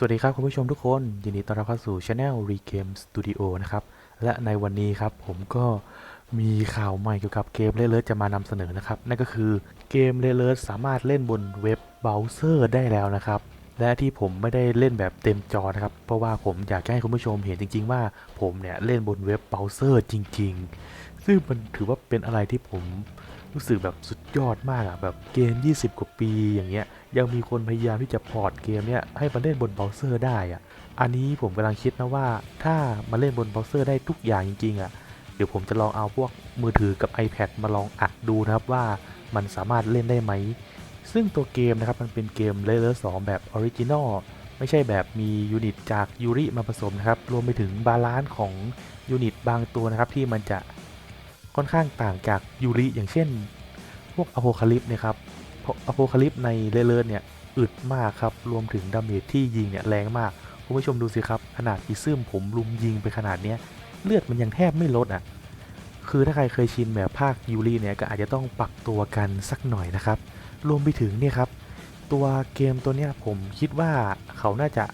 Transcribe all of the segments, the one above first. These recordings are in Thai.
สวัสดีครับคุณผู้ชมทุกคน ยินดีต้อนรับเข้าสู่ Channel Regame Studio นะครับ และในวันนี้ครับผมก็มีข่าวใหม่เกี่ยวกับเกมเลเลอร์จะมานำเสนอนะครับ นั่นก็คือเกมเลเลอร์สามารถเล่นบนเว็บเบราว์เซอร์ได้แล้วนะครับ และที่ผมไม่ได้เล่นแบบเต็มจอนะครับ เพราะว่าผมอยากให้คุณผู้ชมเห็นจริง ๆ ว่าผมเนี่ยเล่นบนเว็บเบราว์เซอร์จริง ๆ ซึ่งมันถือว่าเป็นอะไรที่ผม รู้สึกแบบสุดยอดมากอะแบบเกม 20 กว่าปีอย่างเงี้ยยังมีคนพยายามที่จะพอร์ตเกมเนี่ยให้มาเล่นบนเบราว์เซอร์ได้อะอันนี้ผมกำลังคิดนะว่าถ้ามาเล่นบนเบราว์เซอร์ได้ทุกอย่างจริงๆอะเดี๋ยวผมจะลองเอาพวกมือถือกับ iPad มาลองอัดดูนะครับว่ามันสามารถเล่นได้ไหม ซึ่งตัวเกมนะครับมันเป็นเกมเลเ e อร์2แบบออริจินอลไม่ใช่แบบมียูนิตจากยูริมาผสมนะครับ รวมไปถึงบาลานซ์ของยูนิตบางตัวนะครับที่มันจะ ค่อนข้างต่างจากยูริอย่างเช่น พวกอโพคาลิปนี่ยครับเพราะอโพคาลิปในเลเลอร์เนี่ยอึดมากครับ รวมถึงดาเมจที่ยิงเนี่ยแรงมากคุณผู้ชมดูสิครับ ขนาดอีซึมผมลุมยิงไปขนาดเนี้ยเลือดมันยังแทบไม่ลดอะคือถ้าใครเคยชินแบบภาคยูรีเนี่ยก็อาจจะต้องปรับตัวกันสักหน่อยนะครับ รวมไปถึงเนี่ยครับตัวเกมตัวเนี้ยผมคิดว่าเขาน่าจะ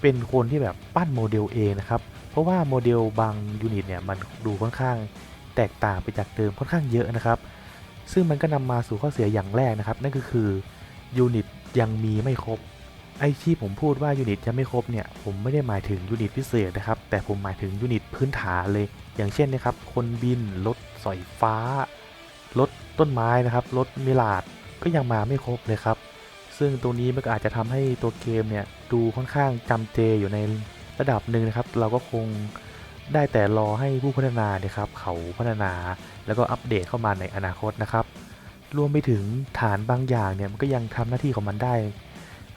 เป็นคนที่แบบปั้นโมเดลเองนะครับ เพราะว่าโมเดลบางยูนิตเนี่ยมันดูค่อนข้าง แตกต่างไปจากเดิมค่อนข้างเยอะนะครับ ซึ่งมันก็นำมาสู่ข้อเสียอย่างแรกนะครับ นั่นก็คือยูนิตยังมีไม่ครบ ไอที่ผมพูดว่ายูนิตจะไม่ครบเนี่ยผมไม่ได้หมายถึงยูนิตพิเศษนะครับ แต่ผมหมายถึงยูนิตพื้นฐานเลย อย่างเช่นนะครับ คนบินรถสอยฟ้ารถต้นไม้นะครับรถมิลาดก็ยังมาไม่ครบเลยครับซึ่งตรงนี้มันก็อาจจะทำให้ตัวเกมเนี่ยดูค่อนข้างจำเจอยู่ในระดับหนึ่งนะครับ เราก็คง ได้แต่รอให้ผู้พัฒนาเนี่ยครับเขาพัฒนาแล้วก็อัปเดตเข้ามาในอนาคตนะครับ รวมไปถึงฐานบางอย่างเนี่ยมันก็ยังทำหน้าที่ของมันได้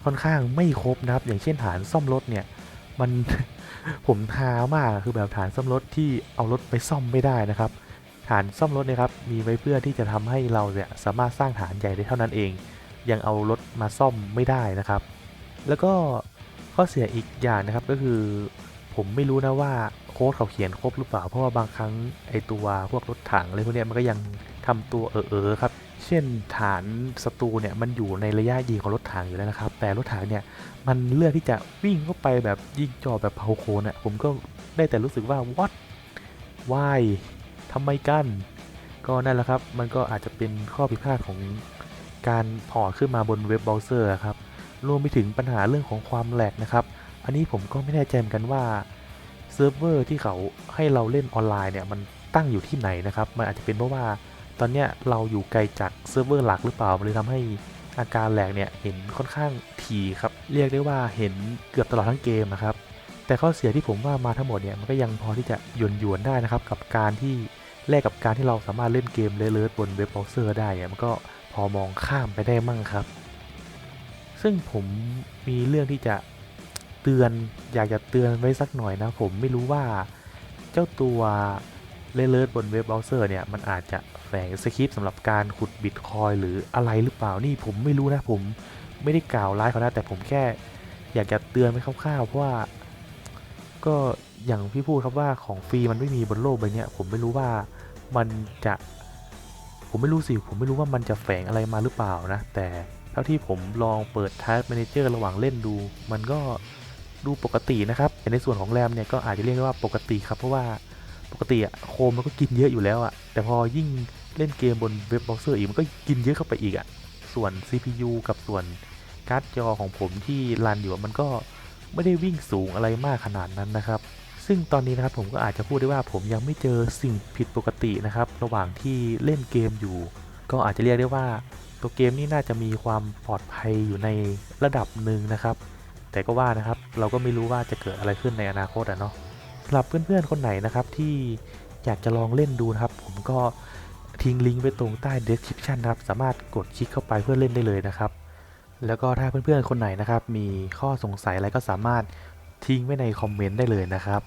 ค่อนข้างไม่ครบนะครับ อย่างเช่นฐานซ่อมรถเนี่ยมันผมท้ามากคือแบบฐานซ่อมรถที่เอารถไปซ่อมไม่ได้นะครับ ฐานซ่อมรถเนะครับมีไว้เพื่อที่จะทำให้เราเนี่ยสามารถสร้างฐานใหญ่ได้เท่านั้นเอง ยังเอารถมาซ่อมไม่ได้นะครับ แล้วก็ข้อเสียอีกอย่างนะครับก็คือ ผมไม่รู้นะว่า ค้ดเขาเขียนครบหรือเปล่า เพราะว่าบางครั้งไอตัวพวกรถถังอะไรพวกนี้มันก็ยังทำตัวเออเออๆครับ เช่นฐานศัตรูเนี่ยมันอยู่ในระยะยิงของรถถังอยู่แล้วนะครับ แต่รถถังเนี่ยมันเลือกที่จะวิ่งเข้าไปแบบยิงจ่อแบบเผาโคนอะผมก็ได้แต่รู้สึกว่า what why ทำไมกัน ก็นั่นแหละครับ มันก็อาจจะเป็นข้อผิดพลาดของการพอร์ตขึ้นมาบนเว็บเบราว์เซอร์ครับ รวมไปถึงปัญหาเรื่องของความแหลกนะครับ อันนี้ผมก็ไม่แน่ใจเหมือนกันว่า ซิร์ฟเวอร์ที่เขาให้เราเล่นออนไลน์เนี่ยมันตั้งอยู่ที่ไหนนะครับ มันอาจจะเป็นเพราะว่าตอนเนี้ยเราอยู่ไกลจากเซิร์ฟเวอร์หลักหรือเปล่า มันเลยทำให้อาการแหลกเนี่ยเห็นค่อนข้างถี่ครับ เรียกได้ว่าเห็นเกือบตลอดทั้งเกมนะครับ แต่ข้อเสียที่ผมว่ามาทั้งหมดเนี่ยมันก็ยังพอที่จะหยวนหยวนได้นะครับ กับการที่แลกกับการที่เราสามารถเล่นเกมเลเลอร์บนเว็บเบราว์เซอร์ได้เนี่ยมันก็พอมองข้ามไปได้มั่งครับ ซึ่งผมมีเรื่องที่จะ ตือนอยากจะเตือนไว้สักหน่อยนะผมไม่รู้ว่าเจ้าตัวเลเลอร์บนเว็บเบราว์เซอร์เนี่ยมันอาจจะแฝงสคริปต์สำหรับการขุดบิตคอยหรืออะไรหรือเปล่านี่ผมไม่รู้นะผมไม่ได้กล่าวร้ายเขานะแต่ผมแค่อยากจะเตือนไว้คร่าวๆเพราะว่า ก็อย่างพี่พูดครับว่าของฟรีมันไม่มีบนโลกใบนี้ผมไม่รู้ว่ามันจะผมไม่รู้สิผมไม่รู้ว่ามันจะแฝงอะไรมาหรือเปล่านะ แต่เท่าที่ผมลองเปิด Task Manager ระหว่างเล่นดู มันก็ ดูปกตินะครับแต่ในส่วนของแรมเนี่ยก็อาจจะเรียกได้ว่าปกติครับเพราะว่าปกติอะโคมมันก็กินเยอะอยู่แล้วอะแต่พอยิ่งเล่นเกมบนเว็บเบราว์เซอร์อีกมันก็กินเยอะเข้าไปอีกอะส่วน CPU กับส่วนการ์ดจอของผมที่รันอยู่มันก็ไม่ได้วิ่งสูงอะไรมากขนาดนั้นนะครับ ซึ่งตอนนี้นะครับผมก็อาจจะพูดได้ว่าผมยังไม่เจอสิ่งผิดปกตินะครับ ระหว่างที่เล่นเกมอยู่ ก็อาจจะเรียกได้ว่าตัวเกมนี่น่าจะมีความปลอดภัยอยู่ในระดับหนึ่งนะครับ แต่ก็ว่านะครับเราก็ไม่รู้ว่าจะเกิดอะไรขึ้นในอนาคตอะเนาะสำหรับเพื่อนๆคนไหนนะครับที่อยากจะลองเล่นดูนะครับ ผมก็ทิ้งลิงก์ไว้ตรงใต้ description นะครับ สามารถกดคลิกเข้าไปเพื่อเล่นได้เลยนะครับ แล้วก็ถ้าเพื่อนๆคนไหนนะครับ มีข้อสงสัยอะไรก็สามารถทิ้งไว้ในคอมเมนต์ได้เลยนะครับ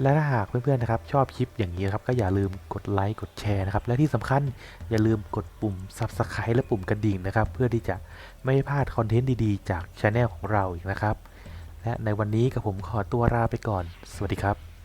และถ้าหากเพื่อนๆนะครับชอบคลิปอย่างนี้ครับก็อย่าลืมกดไลค์กดแชร์นะครับและที่สำคัญอย่าลืมกดปุ่ม Subscribe และปุ่มกระดิ่งนะครับ เพื่อที่จะไม่พลาดคอนเทนต์ดีๆ จากช anel ของเราอีกนะครับ และในวันนี้กับผมขอตัวลาไปก่อน สวัสดีครับ